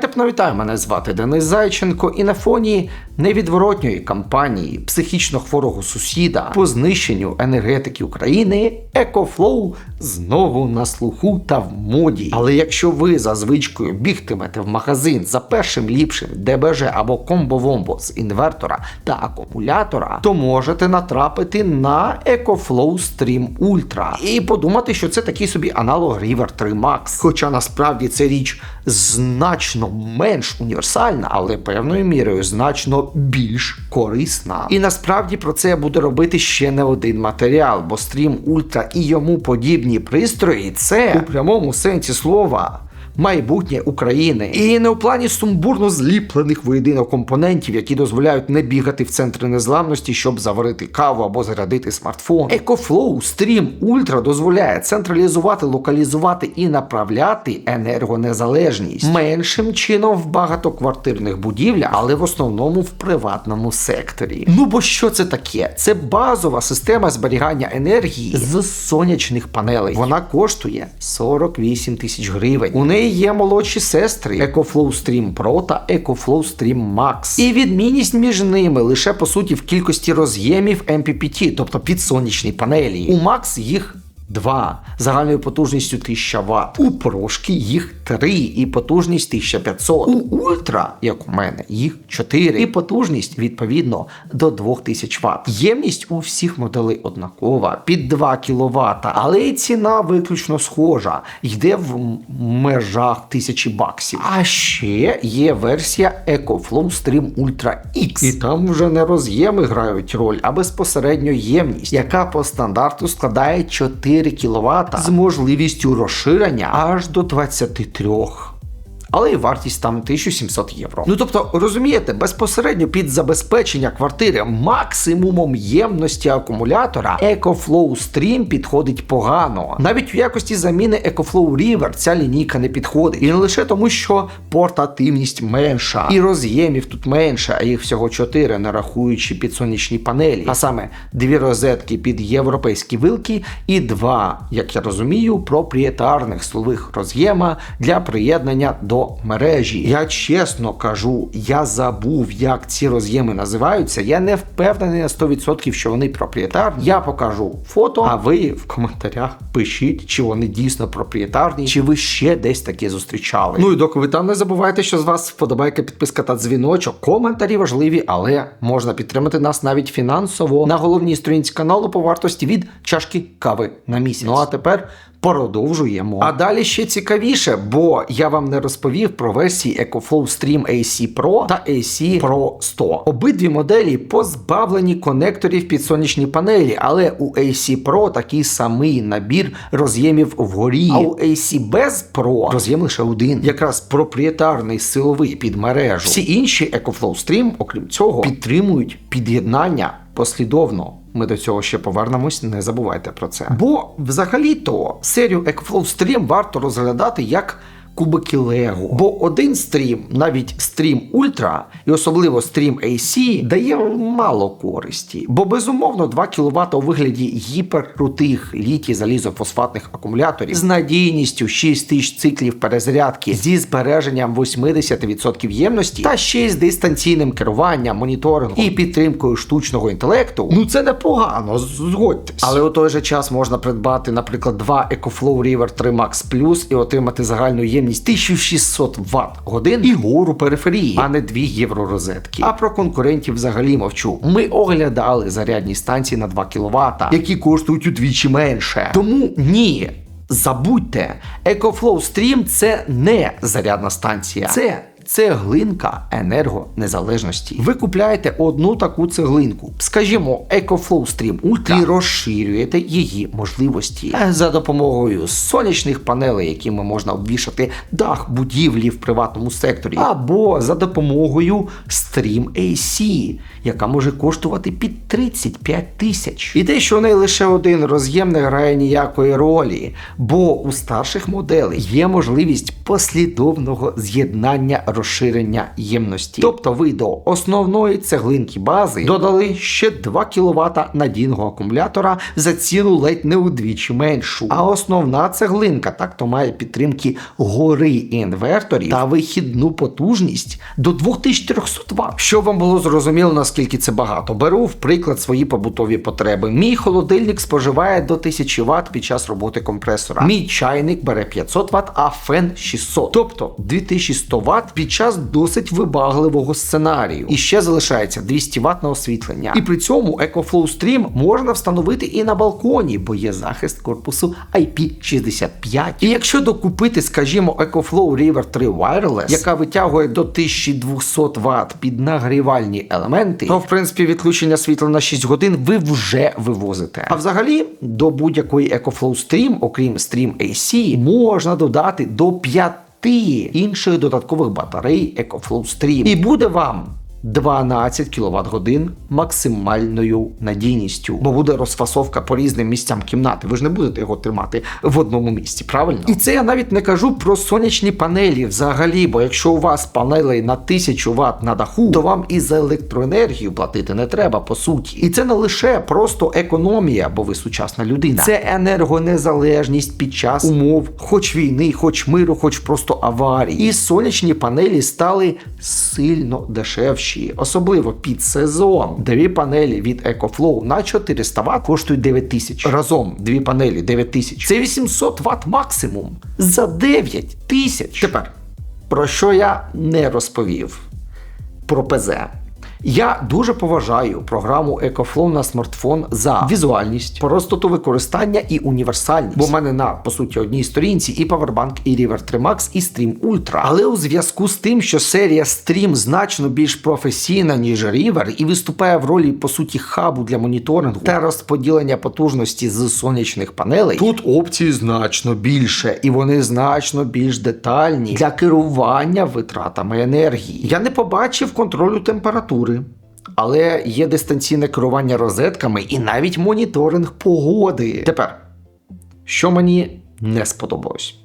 50 Файнтеп вітаю, мене звати Денис Зайченко, і на фоні невідворотньої кампанії психічно хворого сусіда по знищенню енергетики України Екофлоу знову на слуху та в моді. Але якщо ви за звичкою бігтимете в магазин за першим ліпшим ДБЖ або комбовомбо з інвертора та акумулятора, то можете натрапити на EcoFlow Stream Ultra і подумати, що це такий собі аналог River 3 Max. Хоча насправді це річ значно менш універсальна, але певною мірою значно більш корисна. І насправді про це буде робити ще не один матеріал, бо стрім Ультра і йому подібні пристрої це у прямому сенсі слова. Майбутнє України і не у плані сумбурно зліплених воєдино компонентів, які дозволяють не бігати в центри незламності, щоб заварити каву або зарядити смартфон. EcoFlow Stream Ultra дозволяє централізувати, локалізувати і направляти енергонезалежність меншим чином в багатоквартирних будівлях, але в основному в приватному секторі. Ну бо що це таке? Це базова система зберігання енергії з сонячних панелей. Вона коштує 48 тисяч гривень. У неї є молодші сестри EcoFlow Stream Pro та EcoFlow Stream Max. І відмінність між ними лише по суті в кількості роз'ємів MPPT, тобто підсонячні панелі. У Max їх Два загальною потужністю 1000 Вт. У прошки їх 3 і потужність 1500. У ультра, як у мене, їх 4 і потужність відповідно до 2000 Вт. Ємність у всіх моделей однакова під 2 кВт, але і ціна виключно схожа. Йде в межах тисячі баксів. А ще є версія EcoFlow Stream Ultra X. І там вже не роз'єми грають роль, а безпосередньо ємність, яка по стандарту складає 4 кВт з можливістю розширення аж до 23 але і вартість там 1700 євро. Ну тобто, розумієте, безпосередньо під забезпечення квартири максимумом ємності акумулятора EcoFlow Stream підходить погано. Навіть в якості заміни EcoFlow River ця лінійка не підходить. І не лише тому, що портативність менша, і роз'ємів тут менше, а їх всього 4, не рахуючи під сонячні панелі. А саме дві розетки під європейські вилки і два, як я розумію, проприєтарних силових роз'єма для приєднання до мережі. Я чесно кажу, я забув, як ці роз'єми називаються. Я не впевнений на 100%, що вони проприєтарні. Я покажу фото, а ви в коментарях пишіть, чи вони дійсно проприєтарні, чи ви ще десь таке зустрічали. Ну і доки ви там не забувайте, що з вас вподобайка, підписка та дзвіночок. Коментарі важливі, але можна підтримати нас навіть фінансово на головній сторінці каналу по вартості від чашки кави на місяць. Ну а тепер продовжуємо. А далі ще цікавіше, бо я вам не розповів про версії EcoFlow Stream AC Pro та AC Pro 100. Обидві моделі позбавлені конекторів під сонячні панелі, але у AC Pro такий самий набір роз'ємів вгорі. А у AC без Pro роз'єм лише один, якраз проприєтарний силовий під мережу. Всі інші EcoFlow Stream, окрім цього, підтримують під'єднання послідовно. Ми до цього ще повернемось, не забувайте про це. Бо взагалі-то серію Екфлоустрім варто розглядати як кубики Лего. Бо один стрім, навіть стрім Ультра, і особливо стрім AC, дає мало користі. Бо безумовно 2 кВт у вигляді гіперкрутих літій залізофосфатних акумуляторів з надійністю 6 тисяч циклів перезарядки зі збереженням 80% ємності та ще й з дистанційним керуванням, моніторингом і підтримкою штучного інтелекту. Ну це непогано, згодьтесь. Але у той же час можна придбати, наприклад, два EcoFlow River 3 Max Plus і отримати загальну ємність ємність 1600 Вт годин і гору периферії, а не дві євророзетки. А про конкурентів взагалі мовчу. Ми оглядали зарядні станції на 2 кВт, які коштують удвічі менше. Тому ні. Забудьте, EcoFlow Stream це не зарядна станція, це цеглинка енергонезалежності. Ви купляєте одну таку цеглинку, скажімо, EcoFlow Stream Ultra, і розширюєте її можливості за допомогою сонячних панелей, якими можна обвішати дах будівлі в приватному секторі, або за допомогою Stream AC, яка може коштувати під 35 тисяч. І те, що в неї лише один роз'єм не грає ніякої ролі, бо у старших моделей є можливість послідовного з'єднання роз'ємів розширення ємності. Тобто ви до основної цеглинки бази додали ще 2 кВт надійного акумулятора за ціну ледь не удвічі меншу. А основна цеглинка так-то має підтримки гори інверторів та вихідну потужність до 2300 Вт. Щоб вам було зрозуміло, наскільки це багато, беру в приклад свої побутові потреби. Мій холодильник споживає до 1000 Вт під час роботи компресора. Мій чайник бере 500 Вт, а фен 600. Тобто 2100 Вт під час досить вибагливого сценарію. І ще залишається 200 Вт на освітлення. І при цьому EcoFlow Stream можна встановити і на балконі, бо є захист корпусу IP65. І якщо докупити, скажімо, EcoFlow River 3 Wireless, яка витягує до 1200 Вт під нагрівальні елементи, то в принципі відключення світла на 6 годин ви вже вивозите. А взагалі до будь-якої EcoFlow Stream, окрім Stream AC, можна додати до 5 інших додаткових батарей EcoFlow Stream. І буде вам 12 кВт годин максимальною надійністю, бо буде розфасовка по різним місцям кімнати. Ви ж не будете його тримати в одному місці, правильно? І це я навіть не кажу про сонячні панелі взагалі, бо якщо у вас панелей на 1000 Вт на даху, то вам і за електроенергію платити не треба по суті. І це не лише просто економія, бо ви сучасна людина. Це енергонезалежність під час умов, хоч війни, хоч миру, хоч просто аварії. І сонячні панелі стали сильно дешевші особливо під сезон. Дві панелі від EcoFlow на 400 Вт коштують 9 тисяч. Разом дві панелі 9 тисяч. Це 800 Вт максимум за 9 тисяч. Тепер про що я не розповів? Про ПЗ. Я дуже поважаю програму EcoFlow на смартфон за візуальність, простоту використання і універсальність. Бо в мене на по суті одній сторінці і Powerbank, і River 3 Max, і Stream Ultra. Але у зв'язку з тим, що серія Stream значно більш професійна, ніж River, і виступає в ролі по суті хабу для моніторингу та розподілення потужності з сонячних панелей, тут опцій значно більше, і вони значно більш детальні для керування витратами енергії. Я не побачив контролю температури. Але є дистанційне керування розетками і навіть моніторинг погоди. Тепер, що мені не сподобалось?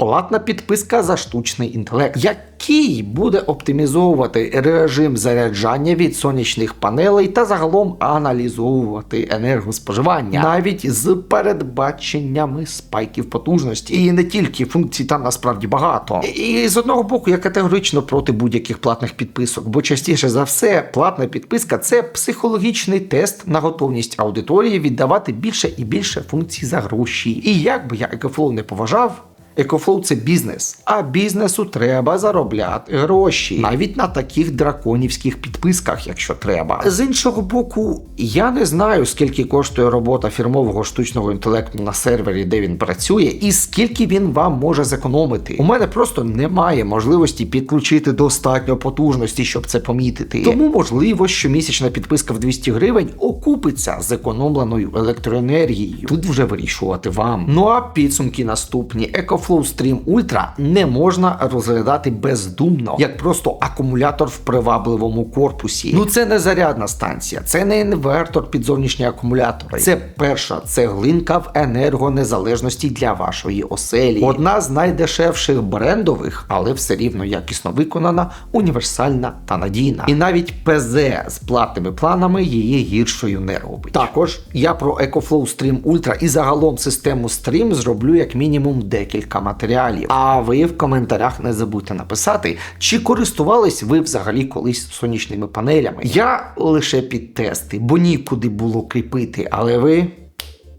Платна підписка за штучний інтелект, який буде оптимізовувати режим заряджання від сонячних панелей та загалом аналізовувати енергоспоживання навіть з передбаченнями спайків потужності. І не тільки функцій там насправді багато. І з одного боку я категорично проти будь-яких платних підписок, бо частіше за все платна підписка це психологічний тест на готовність аудиторії віддавати більше і більше функцій за гроші. І як би я екофлоу не поважав. Екофлоу це бізнес, а бізнесу треба заробляти гроші навіть на таких драконівських підписках, якщо треба. З іншого боку, я не знаю, скільки коштує робота фірмового штучного інтелекту на сервері, де він працює, і скільки він вам може зекономити. У мене просто немає можливості підключити достатньо потужності, щоб це помітити. Тому можливо, що місячна підписка в 200 гривень окупиться зекономленою електроенергією. Тут вже вирішувати вам. Ну а підсумки наступні. EcoFlow Stream Ultra не можна розглядати бездумно, як просто акумулятор в привабливому корпусі. Ну це не зарядна станція, це не інвертор під зовнішні акумулятори. Це перша цеглинка в енергонезалежності для вашої оселі. Одна з найдешевших брендових, але все рівно якісно виконана, універсальна та надійна. І навіть ПЗ з платними планами її гіршою не робить. Також я про EcoFlow Stream Ultra і загалом систему Stream зроблю як мінімум декілька матеріалів. А ви в коментарях не забудьте написати, чи користувались ви взагалі колись сонячними панелями. Я лише під тести, бо нікуди було кріпити, але ви.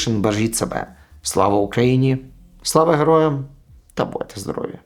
Nation. Бережіть себе. Слава Україні! Слава героям та будьте здорові!